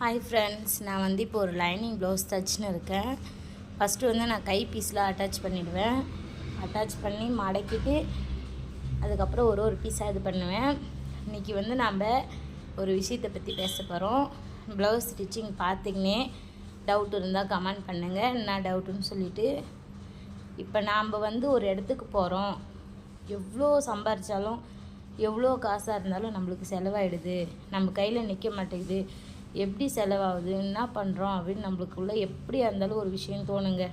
Hi friends நான் வந்து இப்போ ஒரு லைனிங் ப்ளவுஸ் தச்சுன்னு இருக்கேன். ஃபஸ்ட்டு வந்து நான் கை பீஸில் அட்டாச் பண்ணிடுவேன். அட்டாச் பண்ணி மடக்கிட்டு அதுக்கப்புறம் ஒரு ஒரு பீஸாக இது பண்ணுவேன். இன்றைக்கி வந்து நாம் ஒரு விஷயத்தை பற்றி பேச போகிறோம் ப்ளவுஸ் ஸ்டிச்சிங் பார்த்துக்கினே டவுட் இருந்தால் கமெண்ட் பண்ணுங்கள் என்ன டவுட்டுன்னு சொல்லிவிட்டு இப்போ நாம் வந்து ஒரு இடத்துக்கு போகிறோம் எவ்வளோ சம்பாரித்தாலும் எவ்வளோ காசாக இருந்தாலும் நம்மளுக்கு செலவாயிடுது. நம்ம கையில் நிற்க மாட்டேங்குது. எப்படி செலவாகுது என்ன பண்ணுறோம் அப்படின்னு நம்மளுக்குள்ளே எப்படியா இருந்தாலும் ஒரு விஷயம் தோணுங்க.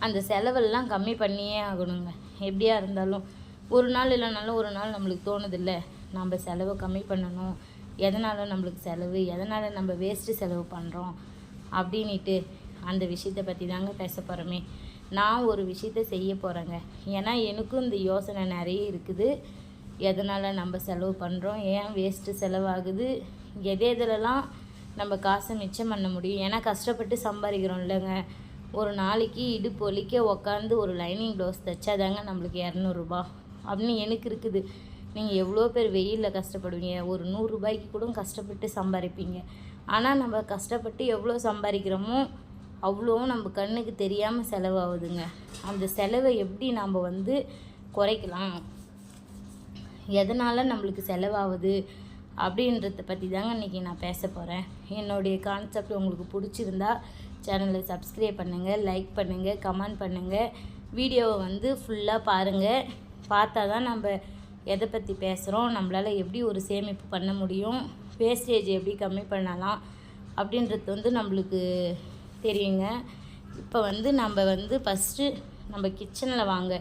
அந்த செலவெல்லாம் கம்மி பண்ணியே ஆகணுங்க. எப்படியா இருந்தாலும் ஒரு நாள் இல்லைனாலும் ஒரு நாள் நம்மளுக்கு தோணுதில்ல. நம்ம செலவை கம்மி பண்ணணும். எதனால் நம்மளுக்கு செலவு எதனால் நம்ம வேஸ்ட்டு செலவு பண்ணுறோம் அப்படின்ட்டு அந்த விஷயத்தை பற்றி தாங்க பேச போகிறோமே நான் ஒரு விஷயத்த செய்ய போகிறேங்க ஏன்னா எனக்கும் இந்த யோசனை நிறைய இருக்குது. எதனால் நம்ம செலவு பண்ணுறோம் ஏன் வேஸ்ட்டு செலவாகுது? எது எதுலலாம் நம்ம காசை மிச்சம் பண்ண முடியும்? ஏன்னா கஷ்டப்பட்டு சம்பாதிக்கிறோம் இல்லைங்க. ஒரு நாளைக்கு இடுப்பு ஒலிக்க உக்காந்து ஒரு லைனிங் ப்ளவுஸ் தைச்சாதாங்க நம்மளுக்கு இரநூறுபா. அப்படின்னு எனக்கு இருக்குது. நீங்கள் எவ்வளோ பேர் வெயிலில் கஷ்டப்படுவீங்க? ஒரு நூறுரூபாய்க்கு கூட கஷ்டப்பட்டு சம்பாதிப்பீங்க. ஆனால் நம்ம கஷ்டப்பட்டு எவ்வளோ சம்பாதிக்கிறோமோ அவ்வளோவும் நம்ம கண்ணுக்கு தெரியாமல் செலவாகுதுங்க. அந்த செலவை எப்படி நாம் வந்து குறைக்கலாம்? எதனால் நம்மளுக்கு செலவாகுது அப்படின்றத பற்றி தாங்க இன்றைக்கி நான் பேச போகிறேன் என்னுடைய கான்செப்ட் உங்களுக்கு பிடிச்சிருந்தா சேனலை சப்ஸ்கிரைப் பண்ணுங்கள் லைக் பண்ணுங்கள் கமெண்ட் பண்ணுங்கள் வீடியோவை வந்து ஃபுல்லாக பாருங்கள் பார்த்தா தான் நம்ம எதை பற்றி பேசுகிறோம் நம்மளால் எப்படி ஒரு சேமிப்பு பண்ண முடியும் வேஸ்டேஜ் எப்படி கம்மி பண்ணலாம் அப்படின்றது வந்து நம்மளுக்கு தெரியுங்க. இப்போ வந்து நம்ம வந்து ஃபஸ்ட்டு நம்ம கிச்சனில் வாங்க.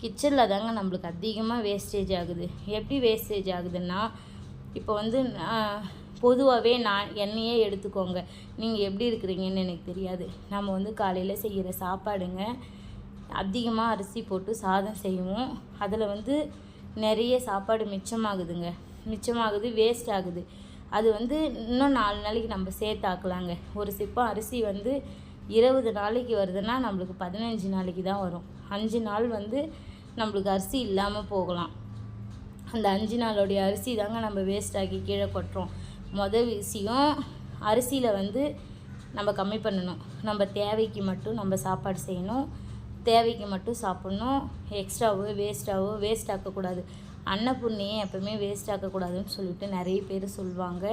கிச்சனில் தாங்க நம்மளுக்கு அதிகமாக வேஸ்டேஜ் ஆகுது. எப்படி வேஸ்டேஜ் ஆகுதுன்னா இப்போ வந்து பொதுவாகவே நான் என்னையே எடுத்துக்கோங்க. நீங்கள் எப்படி இருக்கிறீங்கன்னு எனக்கு தெரியாது. நம்ம வந்து காலையில் செய்கிற சாப்பாடுங்க அதிகமாக அரிசி போட்டு சாதம் செய்வோம். அதில் வந்து நிறைய சாப்பாடு மிச்சமாகுதுங்க. மிச்சமாகுது வேஸ்ட் ஆகுது. அது வந்து இன்னும் நாலு நாளைக்கு நம்ம சேர்த்தாக்கலாங்க ஒரு சிப்பம் அரிசி வந்து இருபது நாளைக்கு வருதுன்னா நம்மளுக்கு பதினஞ்சு நாளைக்கு தான் வரும். அஞ்சு நாள் வந்து நம்மளுக்கு அரிசி இல்லாமல் போகலாம். அந்த அஞ்சு நாளுடைய அரிசி தாங்க நம்ம வேஸ்ட் ஆக்கி கீழே கொட்டுறோம். மொதல் விஷயம் அரிசியில் வந்து நம்ம கம்மி பண்ணணும். நம்ம தேவைக்கு மட்டும் நம்ம சாப்பாடு செய்யணும். தேவைக்கு மட்டும் சாப்பிட்ணும். எக்ஸ்ட்ராவோ வேஸ்ட்டாகவோ வேஸ்ட் ஆக்கக்கூடாது. அன்னபூர்ணியை எப்பவுமே வேஸ்ட் ஆக்கக்கூடாதுன்னு சொல்லிட்டு நிறைய பேர் சொல்லுவாங்க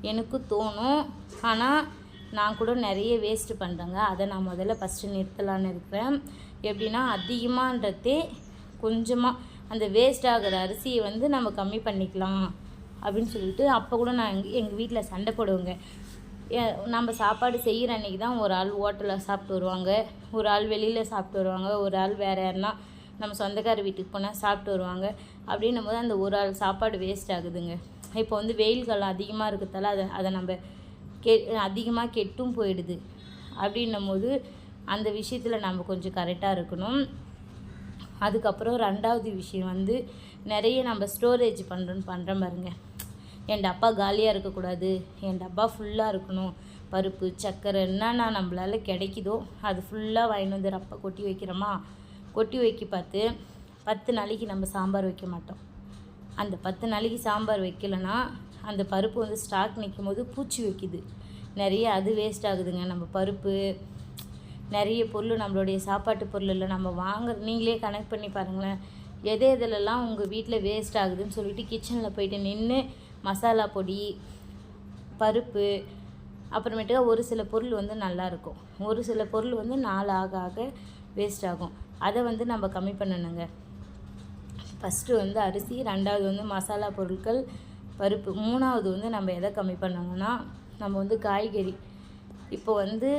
எனக்கும் தோணும். ஆனால் நான் கூட நிறைய வேஸ்ட்டு பண்ணுறேங்க அதை நான் முதல்ல ஃபஸ்ட்டு நிறுத்தலான்னு இருக்கிறேன். எப்படின்னா அதிகமான்றதே கொஞ்சமாக அந்த வேஸ்ட் ஆகிற அரிசியை வந்து நம்ம கம்மி பண்ணிக்கலாம் அப்படின்னு சொல்லிட்டு அப்போ கூட நான் எங்கள் எங்கள் வீட்டில் சண்டை போடுவேங்க. ஏ- நம்ம சாப்பாடு செய்கிற அன்றைக்கி தான் ஒரு ஆள் ஹோட்டலில் சாப்பிட்டு வருவாங்க. ஒரு ஆள் வெளியில் சாப்பிட்டு வருவாங்க. ஒரு ஆள் வேறு யாருன்னா நம்ம சொந்தக்கார வீட்டுக்கு போனால் சாப்பிட்டு வருவாங்க. அப்படின்னும் போது அந்த ஒரு ஆள் சாப்பாடு வேஸ்ட் ஆகுதுங்க. இப்போ வந்து வெயில் காலம் அதிகமாக இருக்கிறதால அதை அதை நம்ம கெ அதிகமாக கெட்டும் போயிடுது. அப்படின்னும் போது அந்த விஷயத்தில் நம்ம கொஞ்சம் கரெக்டாக இருக்கணும். அதுக்கப்புறம் ரெண்டாவது விஷயம் வந்து நிறைய நம்ம ஸ்டோரேஜ் பண்ணுறோன்னு பண்ணுறோம் பாருங்க. என் டப்பா காலியாக இருக்கக்கூடாது. என் டப்பா ஃபுல்லாக இருக்கணும். பருப்பு சர்க்கரை என்னென்ன நம்மளால் கிடைக்குதோ அது ஃபுல்லாக வாங்கிட்டு வந்து ரப்பா கொட்டி வைக்கிறோமா? கொட்டி வைக்க பார்த்து பத்து நாளைக்கு நம்ம சாம்பார் வைக்க மாட்டோம். அந்த பத்து நாளைக்கு சாம்பார் வைக்கலைன்னா அந்த பருப்பு வந்து ஸ்டாக் நிற்கும் போது பூச்சி வைக்குது. நிறைய அது வேஸ்ட் ஆகுதுங்க. நம்ம பருப்பு நிறைய பொருள் நம்மளுடைய சாப்பாட்டு பொருளில் நம்ம வாங்குற நீங்களே கனெக்ட் பண்ணி பாருங்களேன். எது எதுலலாம் உங்கள் வீட்டில் வேஸ்ட் ஆகுதுன்னு சொல்லிட்டு கிச்சனில் போயிட்டு நின்று மசாலா பொடி பருப்பு அப்புறமேட்டுக்கா ஒரு சில பொருள் வந்து நல்லாயிருக்கும் ஒரு சில பொருள் வந்து நாள் ஆக ஆக வேஸ்ட் ஆகும். அதை வந்து நம்ம கம்மி பண்ணணுங்க. ஃபஸ்ட்டு வந்து அரிசி ரெண்டாவது வந்து மசாலா பொருட்கள் பருப்பு. மூணாவது வந்து நம்ம எதை கம்மி பண்ணணும்னா நம்ம வந்து காய்கறி. இப்போ வந்து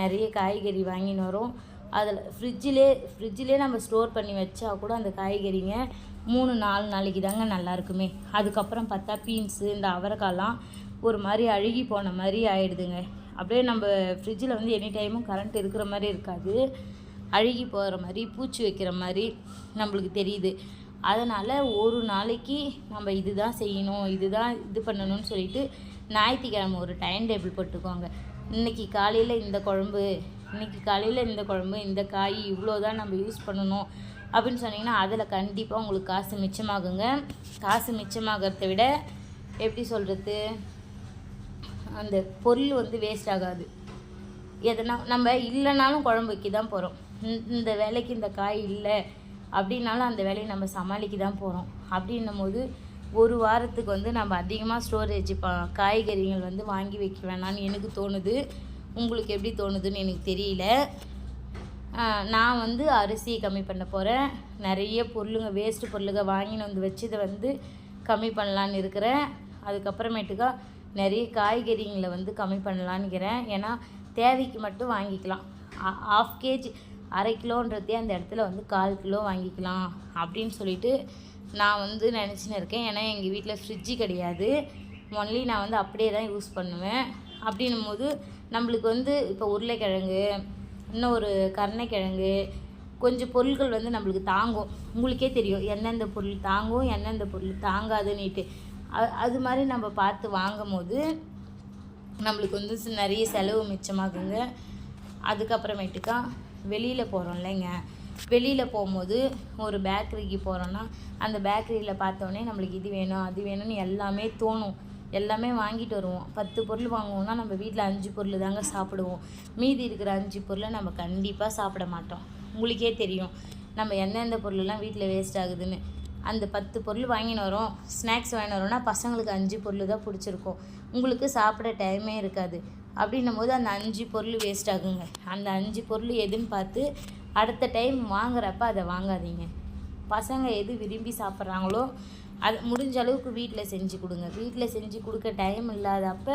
நிறைய காய்கறி வாங்கின்னு வரோம். அதில் ஃப்ரிட்ஜிலே ஃப்ரிட்ஜிலே நம்ம ஸ்டோர் பண்ணி வச்சா கூட அந்த காய்கறிங்க மூணு நாலு நாளைக்கு தாங்க நல்லா இருக்குமே. அதுக்கப்புறம் பார்த்தா பீன்ஸு இந்த அவரைக்காலாம் ஒரு மாதிரி அழுகி போன மாதிரி ஆயிடுதுங்க. அப்படியே நம்ம ஃப்ரிட்ஜில் வந்து எனி டைமும் கரண்ட் இருக்கிற மாதிரி இருக்காது. அழுகி போகிற மாதிரி பூச்சி வைக்கிற மாதிரி நம்மளுக்கு தெரியுது. அதனால் ஒரு நாளைக்கு நம்ம இதுதான் செய்யணும் இதுதான் இது பண்ணணும்னு சொல்லிட்டு ஞாயிற்றுக்கிழமை ஒரு டைம் டேபிள் போட்டுக்கோங்க இன்றைக்கி காலையில் இந்த குழம்பு இன்னைக்கு காலையில் இந்த குழம்பு இந்த காய் இவ்வளோ தான் நம்ம யூஸ் பண்ணணும் அப்படின்னு சொன்னிங்கன்னா அதில் கண்டிப்பாக உங்களுக்கு காசு மிச்சமாகுங்க. காசு மிச்சமாகறத விட எப்படி சொல்கிறது அந்த பொருள் வந்து வேஸ்ட் ஆகாது. எதனா நம்ம இல்லைனாலும் குழம்பு வைக்க தான் போகிறோம் இந்த வேலைக்கு இந்த காய் இல்லை அப்படின்னாலும் அந்த வேலையை நம்ம சமாளிக்க தான் போகிறோம் அப்படின்னும் போது ஒரு வாரத்துக்கு வந்து நம்ம அதிகமாக ஸ்டோரேஜ் காய்கறிகள் வந்து வாங்கி வைக்க வேணாம்னு எனக்கு தோணுது. உங்களுக்கு எப்படி தோணுதுன்னு எனக்கு தெரியல. நான் வந்து அரிசியை கம்மி பண்ண போகிறேன் நிறைய பொருளுங்க வேஸ்ட்டு பொருளுங்க வாங்கின்னு வந்து வச்சதை வந்து கம்மி பண்ணலான்னு இருக்கிறேன். அதுக்கப்புறமேட்டுக்கா நிறைய காய்கறிங்களை வந்து கம்மி பண்ணலான்னு இருக்கிறேன் ஏன்னா தேவைக்கு மட்டும் வாங்கிக்கலாம். ஆஃப் கேஜி அரை கிலோன்றதே அந்த இடத்துல வந்து கால் கிலோ வாங்கிக்கலாம் அப்படின்னு சொல்லிட்டு நான் வந்து நினச்சின்னு இருக்கேன். ஏன்னா எங்கள் வீட்டில் ஃப்ரிட்ஜு கிடையாது. ஒன்லி நான் வந்து அப்படியே தான் யூஸ் பண்ணுவேன். அப்படின்னும் போது நம்மளுக்கு வந்து இப்போ உருளைக்கிழங்கு இன்னும் ஒரு கருணைக்கிழங்கு கொஞ்சம் பொருட்கள் வந்து நம்மளுக்கு தாங்கும். உங்களுக்கே தெரியும் எந்தெந்த பொருள் தாங்கும் எந்தெந்த பொருள் தாங்காதுன்னுட்டு. அது மாதிரி நம்ம பார்த்து வாங்கும் போது நம்மளுக்கு வந்து நிறைய செலவு மிச்சமாகுங்க. அதுக்கப்புறமேட்டுக்கா வெளியில் போகிறோம் இல்லைங்க. வெளியில் போகும்போது ஒரு பேக்கரிக்கு போகிறோன்னா அந்த பேக்கரியில் பார்த்தோன்னே நம்மளுக்கு இது வேணும் அது வேணும்னு எல்லாமே தோணும். எல்லாமே வாங்கிட்டு வருவோம். பத்து பொருள் வாங்குவோம்னா நம்ம வீட்டில் அஞ்சு பொருள் தாங்க சாப்பிடுவோம். மீதி இருக்கிற அஞ்சு பொருளை நம்ம கண்டிப்பாக சாப்பிட மாட்டோம். உங்களுக்கே தெரியும். நம்ம எந்தெந்த பொருளெல்லாம் வீட்டில் வேஸ்ட் ஆகுதுன்னு. அந்த பத்து பொருள் வாங்கின்னு வரோம். ஸ்நாக்ஸ் வாங்கின்னு வரோம்னா பசங்களுக்கு அஞ்சு பொருள் தான் பிடிச்சிருக்கும். உங்களுக்கு சாப்பிட டைமே இருக்காது. அப்படின்னும் போது அந்த அஞ்சு பொருள் வேஸ்ட் ஆகுங்க. அந்த அஞ்சு பொருள் எதுன்னு பார்த்து அடுத்த டைம் வாங்குறப்ப அதை வாங்காதீங்க. பசங்க எது விரும்பி சாப்பிட்றாங்களோ அது முடிஞ்ச அளவுக்கு வீட்டில் செஞ்சு கொடுங்க. வீட்டில் செஞ்சு கொடுக்க டைம் இல்லாதப்ப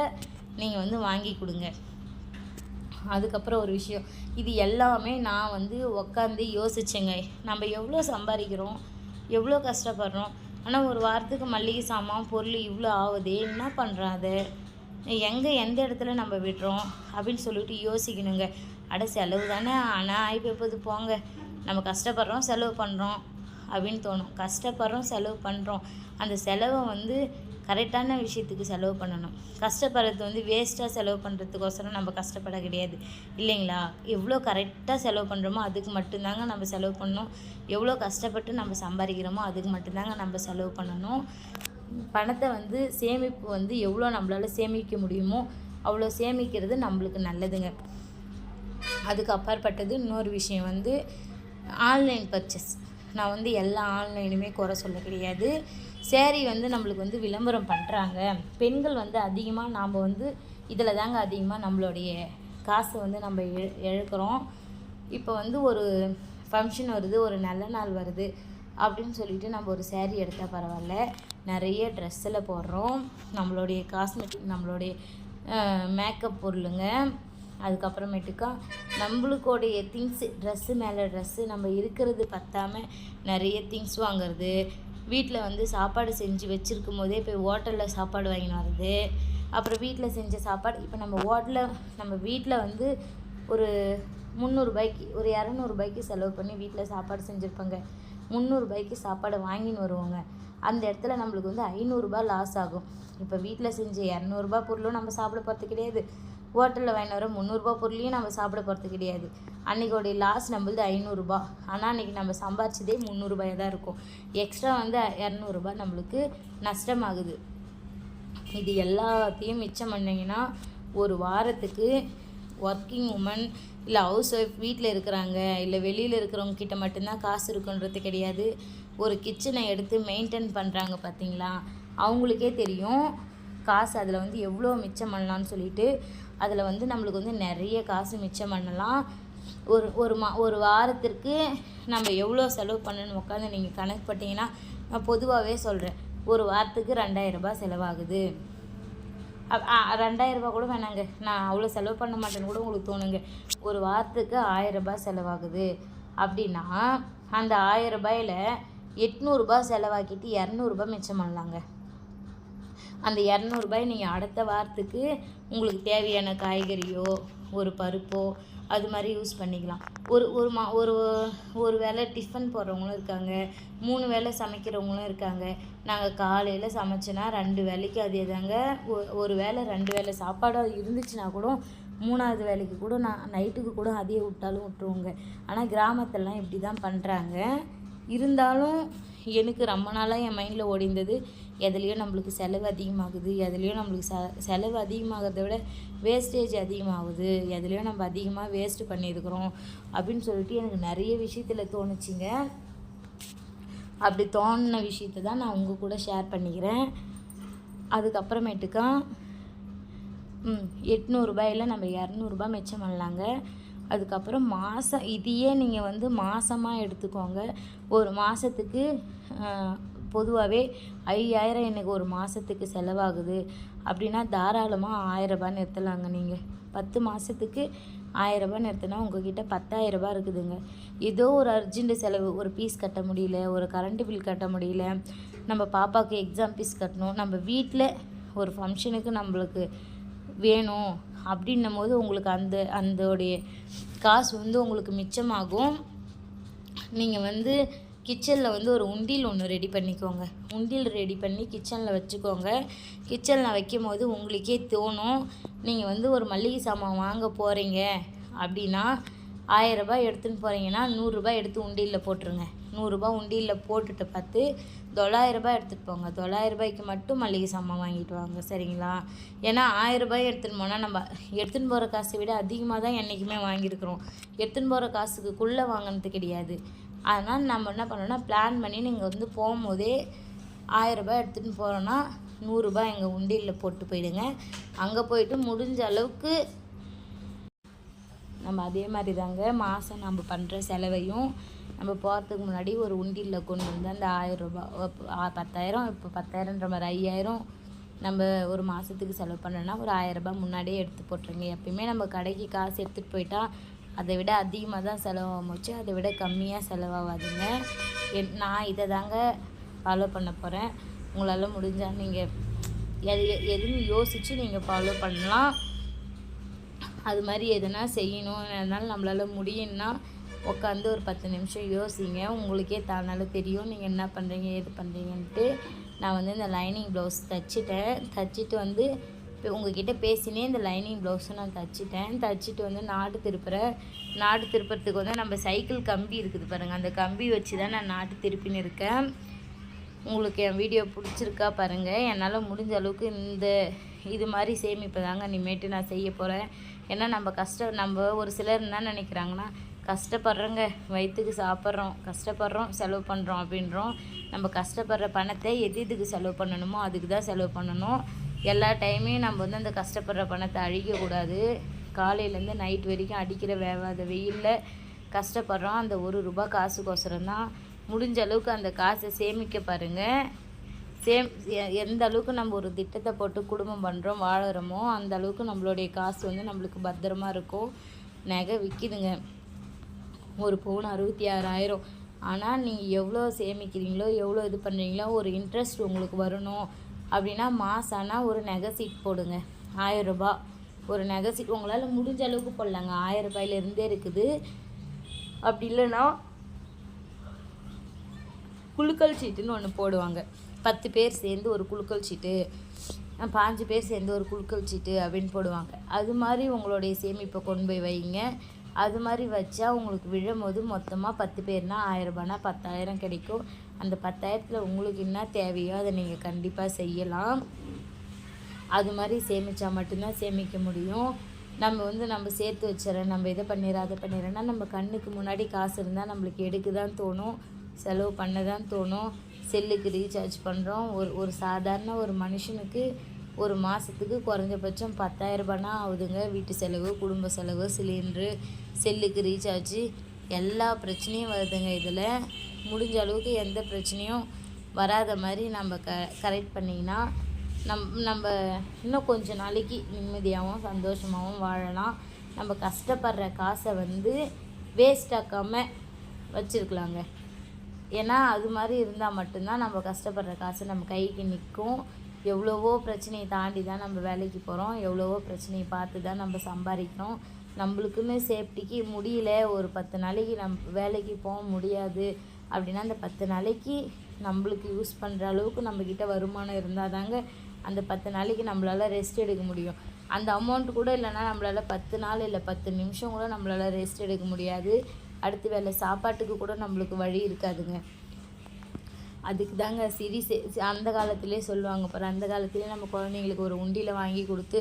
நீங்கள் வந்து வாங்கி கொடுங்க. அதுக்கப்புறம் ஒரு விஷயம். இது எல்லாமே நான் வந்து உக்காந்து யோசிச்சேங்க. நம்ம எவ்வளோ சம்பாதிக்கிறோம் எவ்வளோ கஷ்டப்படுறோம். ஆனால் ஒரு வாரத்துக்கு மல்லிகை சாமான் பொருள் இவ்வளோ ஆகுது. என்ன பண்ணுறாத எங்கே எந்த இடத்துல நம்ம விடுறோம் அப்படின்னு சொல்லிட்டு யோசிக்கணுங்க. அட செலவு தானே ஆனால் ஆகி போகுது போங்க. நம்ம கஷ்டப்படுறோம் செலவு பண்ணுறோம் அப்படின்னு தோணும். கஷ்டப்படுறோம் செலவு பண்ணுறோம் அந்த செலவை வந்து கரெக்டான விஷயத்துக்கு செலவு பண்ணணும். கஷ்டப்படுறது வந்து வேஸ்ட்டாக செலவு பண்ணுறதுக்கோசரம் நம்ம கஷ்டப்பட கிடையாது. இல்லைங்களா? எவ்வளோ கரெக்டாக செலவு பண்ணுறோமோ அதுக்கு மட்டும்தாங்க நம்ம செலவு பண்ணணும். எவ்வளோ கஷ்டப்பட்டு நம்ம சம்பாதிக்கிறோமோ அதுக்கு மட்டும்தாங்க நம்ம செலவு பண்ணணும். பணத்தை வந்து சேமிப்பு வந்து எவ்வளோ நம்மளால் சேமிக்க முடியுமோ அவ்வளோ சேமிக்கிறது நம்மளுக்கு நல்லதுங்க. அதுக்கு அப்பாற்பட்டது இன்னொரு விஷயம் வந்து ஆன்லைன் பர்ச்சேஸ். நான் வந்து எல்லா ஆன்லைனுமே குறை சொல்ல கிடையாது. சேரீ வந்து நம்மளுக்கு வந்து விளம்பரம் பண்ணுறாங்க பெண்கள் வந்து அதிகமாக நாம் வந்து இதில் தாங்க அதிகமாக நம்மளுடைய காசு வந்து நம்ம இழ இழக்கிறோம். இப்போ வந்து ஒரு ஃபங்க்ஷன் வருது ஒரு நல்ல நாள் வருது அப்படின்னு சொல்லிட்டு நம்ம ஒரு சேரீ எடுத்தால் பரவாயில்ல. நிறைய ட்ரெஸ்ஸில் போடுறோம். நம்மளுடைய காஸ்மெட்டிக் நம்மளுடைய மேக்கப் பொருளுங்க. அதுக்கப்புறமேட்டுக்கா நம்மளுக்குடைய திங்ஸு ட்ரெஸ்ஸு மேலே ட்ரெஸ்ஸு நம்ம இருக்கிறது பத்தாம நிறைய திங்ஸ் வாங்குறது. வீட்டில் வந்து சாப்பாடு செஞ்சு வச்சுருக்கும் போதே போய் ஹோட்டலில் சாப்பாடு வாங்கின்னு வர்றது. அப்புறம் வீட்டில் செஞ்ச சாப்பாடு இப்போ நம்ம ஹோட்டலில் நம்ம வீட்டில் வந்து ஒரு முந்நூறுபாய்க்கு ஒரு இரநூறுபாய்க்கு செலவு பண்ணி வீட்டில் சாப்பாடு செஞ்சுருப்பாங்க. முந்நூறுபாய்க்கு சாப்பாடு வாங்கின்னு வருவாங்க. அந்த இடத்துல நம்மளுக்கு வந்து ஐநூறுரூபா லாஸ் ஆகும். இப்போ வீட்டில் செஞ்ச இரநூறுபா பொருளும் நம்ம சாப்பிட போகிறது கிடையாது. ஹோட்டலில் வாங்கிட்டு வர முந்நூறுரூபா பொருளையும் நம்ம சாப்பிட போகிறது கிடையாது. அன்றைக்கோடைய லாஸ் நம்மளது ஐநூறுரூபா ஆனால் அன்றைக்கி நம்ம சம்பாரிச்சதே முந்நூறுபாயாக தான் இருக்கும். எக்ஸ்ட்ரா வந்து இரநூறுபா நம்மளுக்கு நஷ்டமாகுது. இது எல்லாத்தையும் மிச்சம் பண்ணிங்கன்னா ஒரு வாரத்துக்கு ஒர்க்கிங் உமன் இல்லை ஹவுஸ் ஒய்ஃப் வீட்டில் இருக்கிறாங்க இல்லை வெளியில் இருக்கிறவங்க கிட்ட மட்டும்தான் காசு இருக்குன்றது கிடையாது. ஒரு கிச்சனை எடுத்து மெயின்டைன் பண்ணுறாங்க பார்த்தீங்களா? அவங்களுக்கே தெரியும் காசு அதில் வந்து எவ்வளோ மிச்சம் பண்ணலான்னு சொல்லிட்டு. அதில் வந்து நம்மளுக்கு வந்து நிறைய காசு மிச்சம் பண்ணலாம். ஒரு ஒரு மா ஒரு வாரத்திற்கு நம்ம எவ்வளோ செலவு பண்ணணும்னு உட்காந்து நீங்கள் கணக்கு போட்டிங்கன்னா நான் பொதுவாகவே சொல்கிறேன் ஒரு வாரத்துக்கு ரெண்டாயிரம் ரூபாய் செலவாகுது. ரெண்டாயிரரூபா கூட வேணாங்க. நான் அவ்வளோ செலவு பண்ண மாட்டேன்னு கூட உங்களுக்கு தோணுங்க. ஒரு வாரத்துக்கு ஆயிரரூபா செலவாகுது. அப்படின்னா அந்த ஆயிரம் ரூபாயில் எட்நூறுபா செலவாக்கிட்டு இரநூறுபா மிச்சம் பண்ணலாங்க. அந்த இரநூறுபாய் நீங்கள் அடுத்த வாரத்துக்கு உங்களுக்கு தேவையான காய்கறியோ ஒரு பருப்போ அது மாதிரி யூஸ் பண்ணிக்கலாம். ஒரு ஒரு மா ஒரு ஒரு வேளை டிஃபன் போடுறவங்களும் இருக்காங்க மூணு வேளை சமைக்கிறவங்களும் இருக்காங்க. நாங்கள் காலையில் சமைச்சோன்னா ரெண்டு வேலைக்கு அதே தாங்க. ஒ- ஒரு வேளை ரெண்டு வேளை சாப்பாடு இருந்துச்சுன்னா கூட மூணாவது வேலைக்கு கூட நான் நைட்டுக்கு கூட அதே விட்டாலும் விட்டுருவோங்க. ஆனால் கிராமத்திலலாம் இப்படி தான் பண்ணுறாங்க இருந்தாலும் எனக்கு ரொம்ப நாளாக என் மைண்டில் ஓடிந்தது எதுலேயோ நம்மளுக்கு செலவு அதிகமாகுது எதுலேயோ நம்மளுக்கு செ செலவு அதிகமாகிறத விட வேஸ்டேஜ் அதிகமாகுது எதுலேயோ நம்ம அதிகமாக வேஸ்ட்டு பண்ணியிருக்கிறோம் அப்படின்னு சொல்லிட்டு எனக்கு நிறைய விஷயத்தில் தோணுச்சிங்க. அப்படி தோணின விஷயத்தை தான் நான் உங்கள் கூட ஷேர் பண்ணிக்கிறேன். அதுக்கப்புறமேட்டுக்கா ம் எட்நூறுபாயில் நம்ம இரநூறுபா மிச்சம் பண்ணலாங்க. அதுக்கப்புறம் மாதம் இதையே நீங்கள் வந்து மாதமாக எடுத்துக்கோங்க. ஒரு மாதத்துக்கு பொதுவாகவே ஐயாயிரம் எனக்கு ஒரு மாதத்துக்கு செலவாகுது. அப்படின்னா தாராளமாக ஆயிரரூபா நிறுத்தலாங்க நீங்கள் பத்து மாதத்துக்கு ஆயிரரூபா நிறுத்தினா உங்ககிட்ட பத்தாயிரரூபா இருக்குதுங்க. ஏதோ ஒரு அர்ஜென்ட் செலவு ஒரு பீஸ் கட்ட முடியல ஒரு கரண்ட்டு பில் கட்ட முடியல நம்ம பாப்பாவுக்கு எக்ஸாம் ஃபீஸ் கட்டணும் நம்ம வீட்டில் ஒரு ஃபங்க்ஷனுக்கு நம்மளுக்கு வேணும் அப்படின்னும் போது உங்களுக்கு அந்த அந்தோடைய காசு வந்து உங்களுக்கு மிச்சமாகும். நீங்கள் வந்து கிச்சனில் வந்து ஒரு உண்டியல் ஒன்று ரெடி பண்ணிக்கோங்க. உண்டியல் ரெடி பண்ணி கிச்சனில் வச்சுக்கோங்க. கிச்சனில் வைக்கும் போது உங்களுக்கே தோணும் நீங்கள் வந்து ஒரு மளிகை சாமான் வாங்க போகிறீங்க அப்படின்னா ஆயரரூபா எடுத்துன்னு போகிறீங்கன்னா நூறுரூபா எடுத்து உண்டியலில் போட்டுருங்க. நூறுரூபா உண்டியலில் போட்டுட்டு பார்த்து தொள்ளாயிரரூபா எடுத்துகிட்டு போங்க. தொள்ளாயிரரூபாய்க்கு மட்டும் மளிகை சாமான் வாங்கிட்டு வாங்க சரிங்களா? ஏன்னா ஆயிரரூபாய் எடுத்துன்னு போனால் நம்ம எடுத்துன்னு போகிற காசை விட அதிகமாக தான் என்றைக்குமே வாங்கியிருக்கிறோம். எடுத்துன்னு போகிற காசுக்குள்ளே வாங்கினது கிடையாது. அதனால் நம்ம என்ன பண்ணோன்னா பிளான் பண்ணி நீங்கள் வந்து போகும்போதே ஆயரரூபா எடுத்துகிட்டு போகிறோன்னா நூறுரூபா எங்கள் உண்டியலில் போட்டு போயிடுங்க. அங்கே போயிட்டு முடிஞ்ச அளவுக்கு நம்ம அதே மாதிரி தாங்க மாதம் நம்ம பண்ணுற செலவையும் நம்ம போகிறதுக்கு முன்னாடி ஒரு உண்டியில் கொண்டு வந்து அந்த ஆயிரரூபா பத்தாயிரம் இப்போ பத்தாயிரன்ற மாதிரி ஐயாயிரம் நம்ம ஒரு மாதத்துக்கு செலவு பண்ணோன்னா ஒரு ஆயிரரூபா முன்னாடியே எடுத்து போட்டுருங்க. எப்பயுமே நம்ம கடைக்கு காசு எடுத்துகிட்டு போயிட்டா அதை விட அதிகமாக தான் செலவாகும்போச்சு அதை விட கம்மியாக செலவாகாதுங்க. என் நான் இதை தாங்க ஃபாலோ பண்ண போகிறேன் உங்களால் முடிஞ்சால் நீங்கள் எது எதுவும் யோசித்து நீங்கள் ஃபாலோ பண்ணலாம். அது மாதிரி எதுனா செய்யணும் அதனால் நம்மளால் முடியும்னா உட்காந்து ஒரு பத்து நிமிஷம் யோசிங்க. உங்களுக்கே தானால தெரியும் நீங்கள் என்ன பண்ணுறீங்க எது பண்ணுறீங்கன்ட்டு நான் வந்து இந்த லைனிங் ப்ளவுஸ் தைச்சிட்டேன். தைச்சிட்டு வந்து உங்ககிட்ட பேசினே இந்த லைனிங் ப்ளவுஸும் நான் தைச்சிட்டேன். தைச்சிட்டு வந்து நாடு திருப்புறேன் நாடு திருப்புறதுக்கு வந்து நம்ம சைக்கிள் கம்பி இருக்குது பாருங்கள் அந்த கம்பி வச்சு தான் நான் நாட்டு திருப்பின்னு இருக்கேன். உங்களுக்கு என் வீடியோ பிடிச்சிருக்கா பாருங்கள் என்னால் முடிஞ்ச அளவுக்கு இந்த இது மாதிரி சேமிப்பு தாங்க இனிமேட்டு நான் செய்ய போகிறேன் ஏன்னா நம்ம கஷ்டம் நம்ம ஒரு சிலர் என்ன நினைக்கிறாங்கன்னா கஷ்டப்படுறோங்க வயிற்றுக்கு சாப்பிட்றோம் கஷ்டப்படுறோம் செலவு பண்ணுறோம் அப்படின்றோம். நம்ம கஷ்டப்படுற பணத்தை எது எதுக்கு செலவு பண்ணணுமோ அதுக்கு தான் செலவு பண்ணணும். எல்லா டைமையும் நம்ம வந்து அந்த கஷ்டப்படுற பணத்தை அழிக்கக்கூடாது. காலையிலேருந்து நைட் வரைக்கும் அடிக்கிற வேவாத வெயிலில் கஷ்டப்படுறோம். அந்த ஒரு ரூபா காசுக்கோசரம் தான் முடிஞ்ச அளவுக்கு அந்த காசை சேமிக்க பாருங்கள் சேம் எந்த அளவுக்கு நம்ம ஒரு திட்டத்தை போட்டு குடும்பம் பண்ணுறோம் வாழறோமோ அந்த அளவுக்கு நம்மளுடைய காசு வந்து நம்மளுக்கு பத்திரமா இருக்கும். நகை விற்கிதுங்க ஒரு பவுன் அறுபத்தி ஆறாயிரம். ஆனால் நீங்கள் எவ்வளோ சேமிக்கிறீங்களோ எவ்வளோ இது பண்ணுறீங்களோ ஒரு இன்ட்ரெஸ்ட் உங்களுக்கு வரணும். அப்படின்னா மாதம் ஒரு நெகை சீட் போடுங்க. ஆயரூபா ஒரு நகை சீட் உங்களால் முடிஞ்ச அளவுக்கு போடலாங்க. ஆயிரம் இருக்குது. அப்படி இல்லைன்னா குழுக்கள் சீட்டுன்னு ஒன்று போடுவாங்க. பத்து பேர் சேர்ந்து ஒரு குழுக்கள் சீட்டு பாஞ்சு பேர் சேர்ந்து ஒரு குழுக்கள் சீட்டு அப்படின்னு போடுவாங்க. அது மாதிரி உங்களுடைய சேமிப்பை கொண்டு போய் வைங்க. அது மாதிரி வச்சா உங்களுக்கு விழும்போது மொத்தமாக பத்து பேர்னா ஆயிரரூபானா பத்தாயிரம் கிடைக்கும். அந்த பத்தாயிரத்தில் உங்களுக்கு என்ன தேவையோ அதை நீங்கள் கண்டிப்பாக செய்யலாம். அது மாதிரி சேமித்தா மட்டும்தான் சேமிக்க முடியும். நம்ம வந்து நம்ம சேர்த்து வச்சிடறேன் நம்ம இதை பண்ணிடுறோம் அதை பண்ணிடுறேன்னா நம்ம கண்ணுக்கு முன்னாடி காசு இருந்தால் நம்மளுக்கு எடுக்க தான் தோணும். செலவு பண்ண தான் தோணும். செல்லுக்கு ரீசார்ஜ் பண்ணுறோம் ஒரு ஒரு சாதாரண ஒரு மனுஷனுக்கு ஒரு மாதத்துக்கு குறைஞ்சபட்சம் பத்தாயிரரூபானா ஆகுதுங்க. வீட்டு செலவு குடும்ப செலவு சிலிண்ட்ரு செல்லுக்கு ரீசார்ஜு எல்லா பிரச்சனையும் வருதுங்க இதில். முடிஞ்ச அளவுக்கு எந்த பிரச்சனையும் வராத மாதிரி நம்ம க கரெக்ட் பண்ணிங்கன்னா நம் நம்ம இன்னும் கொஞ்ச நாளைக்கு நிம்மதியாகவும் சந்தோஷமாகவும் வாழலாம். நம்ம கஷ்டப்படுற காசை வந்து வேஸ்ட் ஆக்காமல் வச்சுருக்கலாங்க. ஏன்னா அது மாதிரி இருந்தால் மட்டும்தான் நம்ம கஷ்டப்படுற காசு நம்ம கைக்கு நிற்கும். எவ்வளவோ பிரச்சனையை தாண்டி தான் நம்ம வேலைக்கு போகிறோம் எவ்வளவோ பிரச்சனையை பார்த்து தான் நம்ம சம்பாதிக்கிறோம். நம்மளுக்குன்னு சேஃப்டிக்கு முடியல. ஒரு பத்து நாளைக்கு நம் வேலைக்கு போக முடியாது. அப்படின்னா அந்த பத்து நாளைக்கு நம்மளுக்கு யூஸ் பண்ணுற அளவுக்கு நம்மக்கிட்ட வருமானம் இருந்தால் தாங்க அந்த பத்து நாளைக்கு நம்மளால் ரெஸ்ட் எடுக்க முடியும். அந்த அமௌண்ட் கூட இல்லைன்னா நம்மளால் பத்து நாள் இல்லை பத்து நிமிஷம் கூட நம்மளால் ரெஸ்ட் எடுக்க முடியாது. அடுத்து வேலை சாப்பாட்டுக்கு கூட நம்மளுக்கு வழி இருக்காதுங்க. அதுக்கு தாங்க சிரி அந்த காலத்திலே சொல்லுவாங்க பாரு அந்த காலத்திலே நம்ம குழந்தைங்களுக்கு ஒரு உண்டியில் வாங்கி கொடுத்து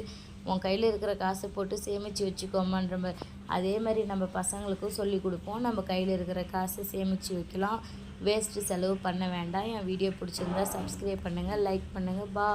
உன் கையில் இருக்கிற காசை போட்டு சேமித்து வச்சுக்கோமான்ற மாதிரி. அதே மாதிரி நம்ம பசங்களுக்கும் சொல்லி கொடுப்போம். நம்ம கையில் இருக்கிற காசை சேமித்து வைக்கலாம். வேஸ்ட்டு செலவு பண்ண வேண்டாம். என் வீடியோ பிடிச்சிருந்தா சப்ஸ்கிரைப் பண்ணுங்கள் லைக் பண்ணுங்கள் பா